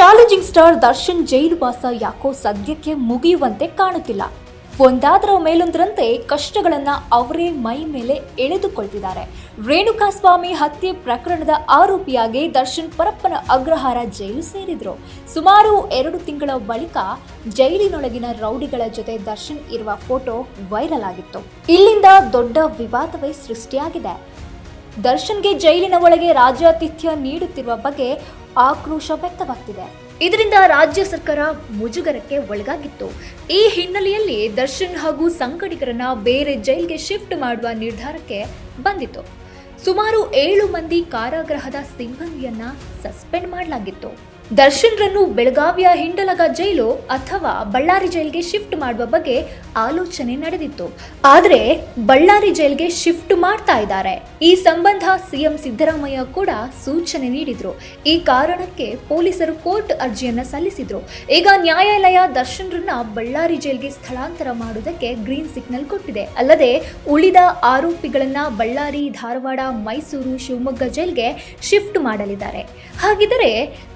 Challenging star Darshan ಜೈಲುವಾಸ ಯಾಕೋ ಸದ್ಯಕ್ಕೆ ಮುಗಿಯುವಂತೆ ಕಾಣುತ್ತಿಲ್ಲ. ಒಂದಾದರ ಮೇಲೊಂದರಂತೆ ಕಷ್ಟಗಳನ್ನ ಅವರೇ ಮೈ ಮೇಲೆ ಎಳೆದುಕೊಳ್ತಿದ್ದಾರೆ. ರೇಣುಕಾ ಸ್ವಾಮಿ ಹತ್ಯೆ ಪ್ರಕರಣದ ಆರೋಪಿಯಾಗಿ ದರ್ಶನ್ ಪರಪ್ಪನ ಅಗ್ರಹಾರ ಜೈಲು ಸೇರಿದ್ರು. ಸುಮಾರು ಎರಡು ತಿಂಗಳ ಬಳಿಕ ಜೈಲಿನೊಳಗಿನ ರೌಡಿಗಳ ಜೊತೆ ದರ್ಶನ್ ಇರುವ ಫೋಟೋ ವೈರಲ್ ಆಗಿತ್ತು. ಇಲ್ಲಿಂದ ದೊಡ್ಡ ವಿವಾದವೇ ಸೃಷ್ಟಿಯಾಗಿದೆ. ದರ್ಶನ್ಗೆ ಜೈಲಿನ ಒಳಗೆ ರಾಜ್ಯಾತಿಥ್ಯ ನೀಡುತ್ತಿರುವ ಬಗ್ಗೆ ಆಕ್ರೋಶ ವ್ಯಕ್ತವಾಗ್ತಿದೆ. ಇದರಿಂದ ರಾಜ್ಯ ಸರ್ಕಾರ ಮುಜುಗರಕ್ಕೆ ಒಳಗಾಗಿತ್ತು. ಈ ಹಿನ್ನೆಲೆಯಲ್ಲಿ ದರ್ಶನ್ ಹಾಗೂ ಸಂಗಡಿಗರನ್ನ ಬೇರೆ ಜೈಲ್ಗೆ ಶಿಫ್ಟ್ ಮಾಡುವ ನಿರ್ಧಾರಕ್ಕೆ ಬಂದಿತ್ತು. ಸುಮಾರು ಏಳು ಮಂದಿ ಕಾರಾಗೃಹದ ಸಿಬ್ಬಂದಿಯನ್ನ ಸಸ್ಪೆಂಡ್ ಮಾಡಲಾಗಿತ್ತು. ದರ್ಶನ್ರನ್ನು ಬೆಳಗಾವಿಯ ಹಿಂಡಲಗ ಜೈಲು ಅಥವಾ ಬಳ್ಳಾರಿ ಜೈಲ್ಗೆ ಶಿಫ್ಟ್ ಮಾಡುವ ಬಗ್ಗೆ ಆಲೋಚನೆ ನಡೆದಿತ್ತು. ಆದರೆ ಬಳ್ಳಾರಿ ಜೈಲ್ಗೆ ಶಿಫ್ಟ್ ಮಾಡ್ತಾ ಇದ್ದಾರೆ. ಈ ಸಂಬಂಧ ಸಿಎಂ ಸಿದ್ದರಾಮಯ್ಯ ಕೂಡ ಸೂಚನೆ ನೀಡಿದ್ರು. ಈ ಕಾರಣಕ್ಕೆ ಪೊಲೀಸರು ಕೋರ್ಟ್ ಅರ್ಜಿಯನ್ನ ಸಲ್ಲಿಸಿದ್ರು. ಈಗ ನ್ಯಾಯಾಲಯ ದರ್ಶನ್ರನ್ನ ಬಳ್ಳಾರಿ ಜೈಲ್ಗೆ ಸ್ಥಳಾಂತರ ಮಾಡುವುದಕ್ಕೆ ಗ್ರೀನ್ ಸಿಗ್ನಲ್ ಕೊಟ್ಟಿದೆ. ಅಲ್ಲದೆ ಉಳಿದ ಆರೋಪಿಗಳನ್ನ ಬಳ್ಳಾರಿ, ಧಾರವಾಡ, ಮೈಸೂರು, ಶಿವಮೊಗ್ಗ ಜೈಲ್ಗೆ ಶಿಫ್ಟ್ ಮಾಡಲಿದ್ದಾರೆ. ಹಾಗಿದ್ದರೆ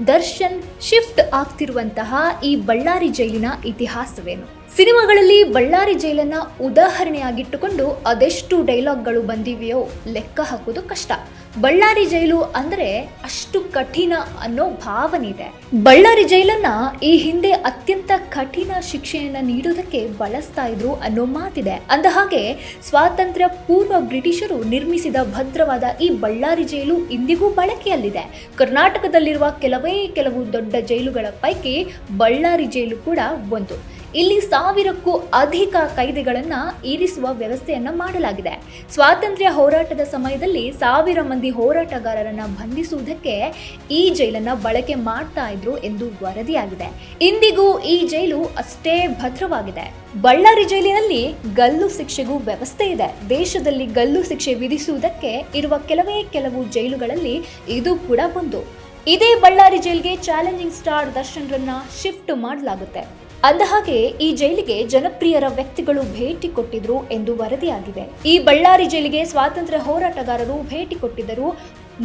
ದರ್ಶನ್ ಶಿಫ್ಟ್ ಆಗ್ತಿರುವಂತಹ ಈ ಬಳ್ಳಾರಿ ಜೈಲಿನ ಇತಿಹಾಸವೇನು? ಸಿನಿಮಾಗಳಲ್ಲಿ ಬಳ್ಳಾರಿ ಜೈಲನ್ನ ಉದಾಹರಣೆಯಾಗಿಟ್ಟುಕೊಂಡು ಅದೆಷ್ಟು ಡೈಲಾಗ್ಗಳು ಬಂದಿವೆಯೋ ಲೆಕ್ಕ ಹಾಕೋದು ಕಷ್ಟ. ಬಳ್ಳಾರಿ ಜೈಲು ಅಂದ್ರೆ ಅಷ್ಟು ಕಠಿಣ ಅನ್ನೋ ಭಾವನೆ ಇದೆ. ಬಳ್ಳಾರಿ ಜೈಲನ್ನ ಈ ಹಿಂದೆ ಅತ್ಯಂತ ಕಠಿಣ ಶಿಕ್ಷೆಯನ್ನ ನೀಡುವುದಕ್ಕೆ ಬಳಸ್ತಾ ಇದ್ರು ಅನ್ನೋ ಮಾತಿದೆ. ಅಂದ ಹಾಗೆ ಸ್ವಾತಂತ್ರ್ಯ ಪೂರ್ವ ಬ್ರಿಟಿಷರು ನಿರ್ಮಿಸಿದ ಭದ್ರವಾದ ಈ ಬಳ್ಳಾರಿ ಜೈಲು ಇಂದಿಗೂ ಬಳಕೆಯಲ್ಲಿದೆ. ಕರ್ನಾಟಕದಲ್ಲಿರುವ ಕೆಲವೇ ಕೆಲವು ದೊಡ್ಡ ಜೈಲುಗಳ ಪೈಕಿ ಬಳ್ಳಾರಿ ಜೈಲು ಕೂಡ ಒಂದು. ಇಲ್ಲಿ ಸಾವಿರಕ್ಕೂ ಅಧಿಕ ಕೈದಿಗಳನ್ನ ಇರಿಸುವ ವ್ಯವಸ್ಥೆಯನ್ನ ಮಾಡಲಾಗಿದೆ. ಸ್ವಾತಂತ್ರ್ಯ ಹೋರಾಟದ ಸಮಯದಲ್ಲಿ ಸಾವಿರ ಮಂದಿ ಹೋರಾಟಗಾರರನ್ನ ಬಂಧಿಸುವುದಕ್ಕೆ ಈ ಜೈಲನ್ನ ಬಳಕೆ ಮಾಡ್ತಾ ಇದ್ರು ಎಂದು ವರದಿಯಾಗಿದೆ. ಇಂದಿಗೂ ಈ ಜೈಲು ಅಷ್ಟೇ ಭದ್ರವಾಗಿದೆ. ಬಳ್ಳಾರಿ ಜೈಲಿನಲ್ಲಿ ಗಲ್ಲು ಶಿಕ್ಷೆಗೂ ವ್ಯವಸ್ಥೆ ಇದೆ. ದೇಶದಲ್ಲಿ ಗಲ್ಲು ಶಿಕ್ಷೆ ವಿಧಿಸುವುದಕ್ಕೆ ಇರುವ ಕೆಲವೇ ಕೆಲವು ಜೈಲುಗಳಲ್ಲಿ ಇದು ಕೂಡ ಒಂದು. ಇದೇ ಬಳ್ಳಾರಿ ಜೈಲ್ಗೆ ಚಾಲೆಂಜಿಂಗ್ ಸ್ಟಾರ್ ದರ್ಶನ್ ರನ್ನ ಶಿಫ್ಟ್ ಮಾಡಲಾಗುತ್ತೆ. ಅಂದಹಾಗೆ, ಈ ಜೈಲಿಗೆ ಜನಪ್ರಿಯರ ವ್ಯಕ್ತಿಗಳು ಭೇಟಿ ಕೊಟ್ಟಿದ್ರು ಎಂದು ವರದಿಯಾಗಿವೆ ಈ ಬಳ್ಳಾರಿ ಜೈಲಿಗೆ ಸ್ವಾತಂತ್ರ್ಯ ಹೋರಾಟಗಾರರು ಭೇಟಿ ಕೊಟ್ಟಿದ್ದರು,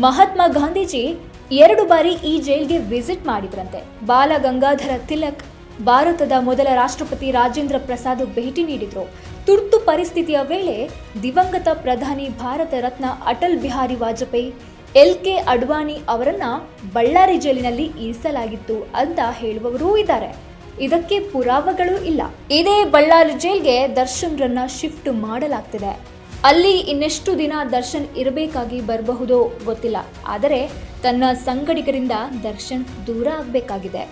ಮಹಾತ್ಮ ಗಾಂಧೀಜಿ ಎರಡು ಬಾರಿ ಈ ಜೈಲ್ಗೆ ವಿಸಿಟ್ ಮಾಡಿದ್ರಂತೆ. ಬಾಲ ಗಂಗಾಧರ ತಿಲಕ್, ಭಾರತದ ಮೊದಲ ರಾಷ್ಟ್ರಪತಿ ರಾಜೇಂದ್ರ ಪ್ರಸಾದ್ ಭೇಟಿ ನೀಡಿದ್ರು. ತುರ್ತು ಪರಿಸ್ಥಿತಿಯ ವೇಳೆ ದಿವಂಗತ ಪ್ರಧಾನಿ ಭಾರತ ರತ್ನ ಅಟಲ್ ಬಿಹಾರಿ ವಾಜಪೇಯಿ ಎಲ್ ಕೆ ಅಡ್ವಾಣಿ ಅವರನ್ನ ಬಳ್ಳಾರಿ ಜೈಲಿನಲ್ಲಿ ಇರಿಸಲಾಗಿತ್ತು ಅಂತ ಹೇಳುವವರೂ ಇದ್ದಾರೆ. ಇದಕ್ಕೆ ಪುರಾವೆಗಳು ಇಲ್ಲ. ಇದೇ ಬಳ್ಳಾರಿ ಜೈಲ್ಗೆ ದರ್ಶನ್ರನ್ನ ಶಿಫ್ಟ್ ಮಾಡಲಾಗ್ತಿದೆ. ಅಲ್ಲಿ ಇನ್ನೆಷ್ಟು ದಿನ ದರ್ಶನ್ ಇರಬೇಕಾಗಿ ಬರಬಹುದೋ ಗೊತ್ತಿಲ್ಲ. ಆದರೆ ತನ್ನ ಸಂಗಡಿಗರಿಂದ ದರ್ಶನ್ ದೂರ ಆಗಬೇಕಾಗಿದೆ.